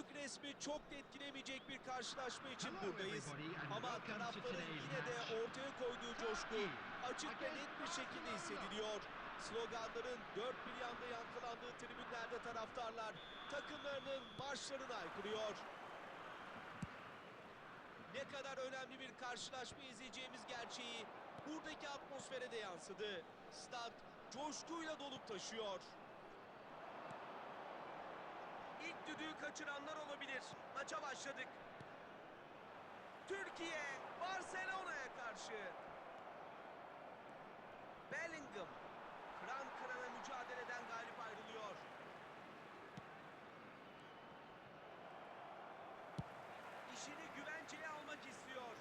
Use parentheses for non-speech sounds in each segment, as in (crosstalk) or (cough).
resmi çok etkilemeyecek bir karşılaşma için buradayız. Ama taraftarın yine de ortaya koyduğu coşku açık ve net bir şekilde hissediliyor. Sloganların dört bir yanda yankılandığı tribünlerde taraftarlar takımlarının marşlarını aykırıyor. Ne kadar önemli bir karşılaşma izleyeceğimiz gerçeği buradaki atmosfere de yansıdı. Stat coşkuyla dolup taşıyor. Düdüğü kaçıranlar olabilir. Maça başladık. Türkiye Barcelona'ya karşı. Bellingham kıran kırana mücadeleden galip ayrılıyor. İşini güvenceye almak istiyor.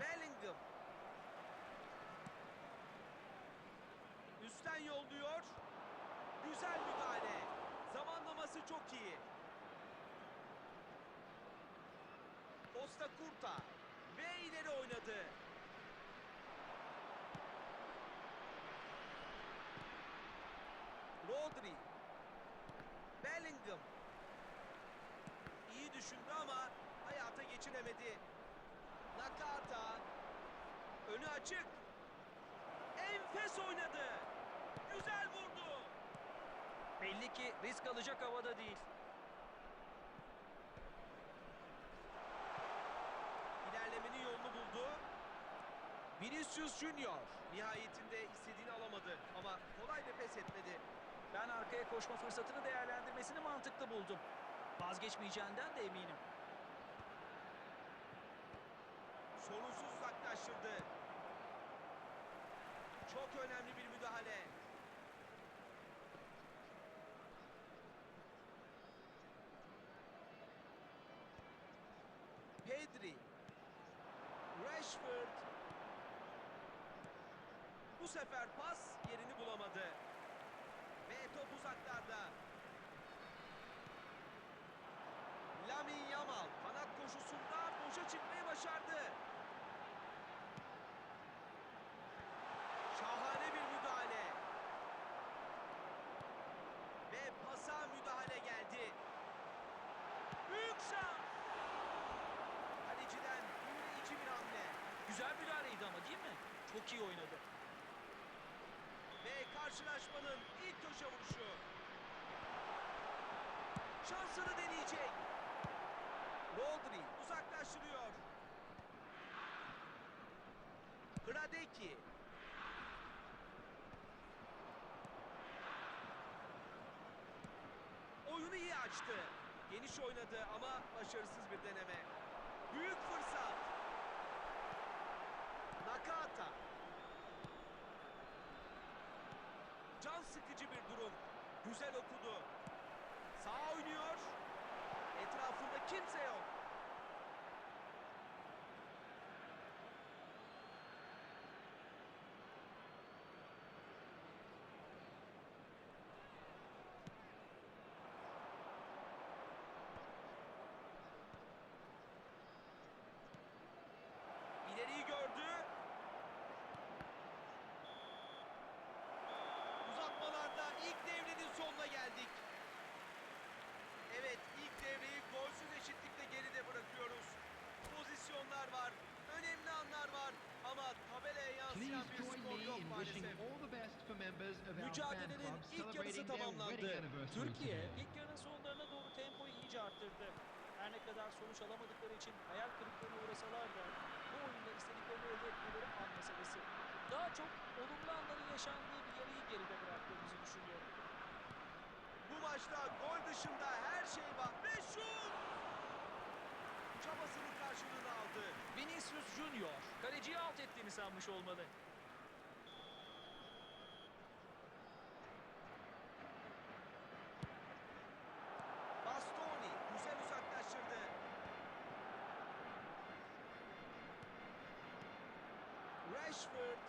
Bellingham. Üstten yolluyor. Güzel müdahale. Zamanlaması çok iyi. Costa Curta ve ileri oynadı. Rodri. Bellingham. İyi düşündü ama hayata geçiremedi. Nakata. Önü açık. Enfes oynadı. Güzel vurdu. Belli ki risk alacak havada değil. İlerlemenin yolunu buldu. Vinicius Junior nihayetinde istediğini alamadı ama kolay da pes etmedi. Ben arkaya koşma fırsatını değerlendirmesini mantıklı buldum. Vazgeçmeyeceğinden de eminim. Sorunsuz uzaklaştırdı. Çok önemli bir müdahale. Pedri. Rashford. Bu sefer pas yerini bulamadı. Ve top uzaklarda. Lamin Yamal kanat koşusunda boşa çıkmayı başardı. Şahane bir müdahale. Ve pasa müdahale geldi. Büyük şans. Kaleciden büyüleyici bir hamle. Güzel müdahaleydi ama değil mi? Çok iyi oynadı. Ve karşılaşmanın ilk köşe vuruşu. Şansını deneyecek. Rodri uzaklaştırıyor. Hradeki. Oyunu iyi açtı. Geniş oynadı ama başarısız bir deneme. Büyük fırsat. Nakata. Can sıkıcı bir durum. Güzel okudu. Sağ oynuyor. Etrafında kimse yok. Mücadelenin ilk yarısı tamamlandı. Türkiye (laughs) ilk yarının sonlarına doğru tempoyu iyice arttırdı. Her ne kadar sonuç alamadıkları için hayal kırıklığına uğrasalar da bu oyunda istediklerini elde etmeleri an meselesi. Daha çok olumlu anların yaşandığı bir yarıyı geride bıraktığımızı düşünüyorum. Bu maçta gol dışında her şey var ve şut! Çabasının karşılığını aldı. Vinicius Junior kaleciyi alt ettiğini sanmış olmalı. Bastoni güzel uzaklaştırdı. Rashford.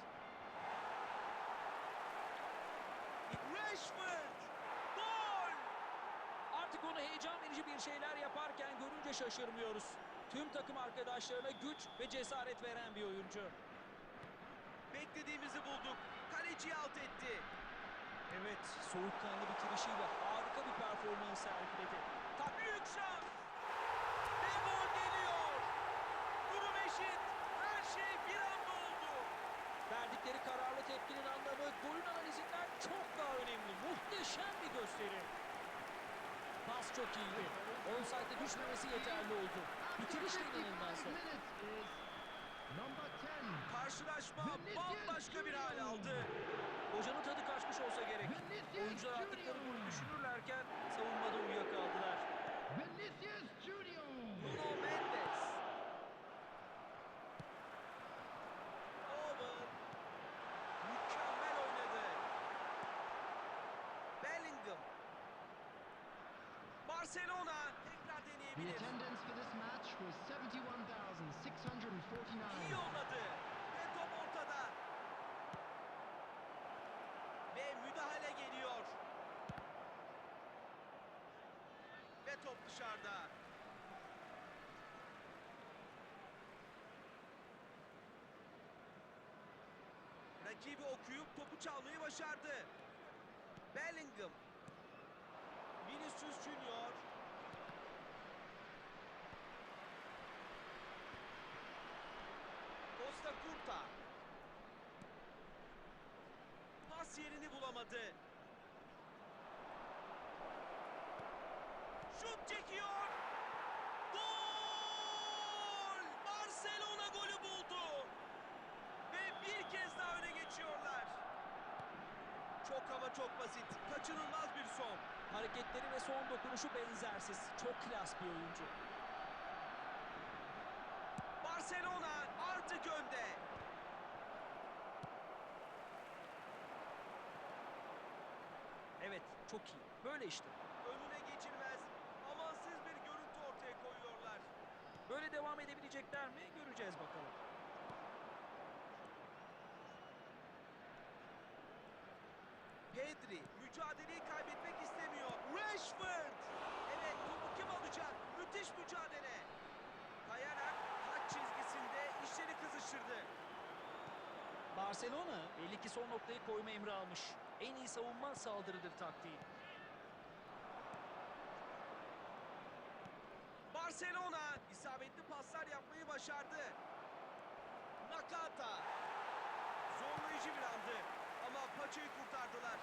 Rashford! Gol! Artık onu heyecan verici bir şeyler yaparken görünce şaşırmıyoruz. Tüm takım arkadaşlarına güç ve cesaret veren bir oyuncu. Beklediğimizi bulduk. Kaleciyi alt etti. Evet, soğukkanlı bitirişiyle harika bir performans sergiledi. Ta büyük Büyük şans. Ve gol geliyor. Durum eşit. Her şey bir anda oldu. Verdikleri kararlı tepkinin anlamı golün analizinden çok daha önemli. Muhteşem bir gösteri. Pas çok iyiydi. Onsite'e düşmemesi yeterli oldu. Bitiriş de inanılmazdı. minutes is number 10. Karşılaşma bambaşka bir hal aldı. Hocanın tadı kaçmış olsa gerek. Oyuncular attıkları golü düşünürlerken savunmada uyuyakaldılar. Vinicius Junior. Nuno Mendes. Owen. Mükemmel oynadı. Bellingham. Barcelona tekrar The deneyebilir. attendance for this match was 71,649. İyi yolladı. Ve top ortada. Ve müdahale geliyor. Ve top dışarıda. Rakibi okuyup topu çalmayı başardı. Bellingham. Vinicius Junior. Costa Curta. Pas yerini bulamadı. Şut çekiyor. Gol! Barcelona golü buldu. Ve bir kez daha öne geçiyorlar. Çok ama çok basit. Kaçınılmaz bir son. Hareketleri ve son dokunuşu benzersiz. Çok klas bir oyuncu. Barcelona artık önde. Evet, çok iyi. Böyle işte. Böyle devam edebilecekler mi? Göreceğiz bakalım. Pedri mücadeleyi kaybetmek istemiyor. Rashford. Evet topu kim alacak? Müthiş mücadele. Kayarak haç çizgisinde işleri kızıştırdı. Barcelona belli ki son noktayı koyma emri almış. En iyi savunma saldırıdır taktiği. Barcelona isabetli paslar yapmayı başardı. Nakata. Zorlayıcı bir andı ama paçayı kurtardılar.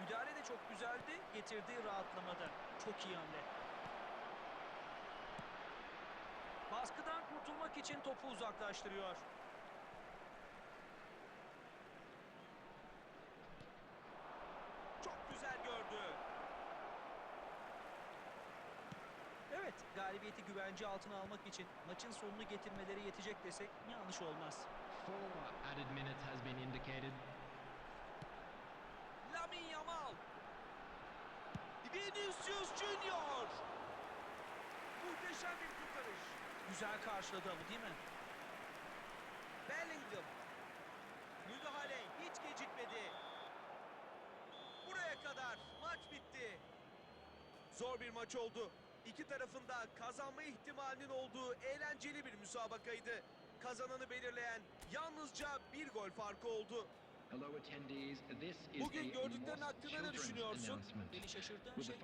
Müdahale de çok güzeldi, getirdiği rahatlamada. Çok iyi hamle. Baskıdan kurtulmak için topu uzaklaştırıyor. Çok güzel gördü. Evet, galibiyeti güvence altına almak için maçın sonunu getirmeleri yetecek desek yanlış olmaz. Lamin Yamal. Vinicius Junior. Muhteşem bir kurtarış. Güzel karşıladı ama değil mi? Bellingham. Müdahale hiç gecikmedi. Buraya kadar maç bitti. Zor bir maç oldu. İki tarafında kazanma ihtimalinin olduğu eğlenceli bir müsabakaydı. Kazananı belirleyen yalnızca bir gol farkı oldu. Bugün gördüklerin hakkında ne düşünüyorsun? Beni şaşırtan şey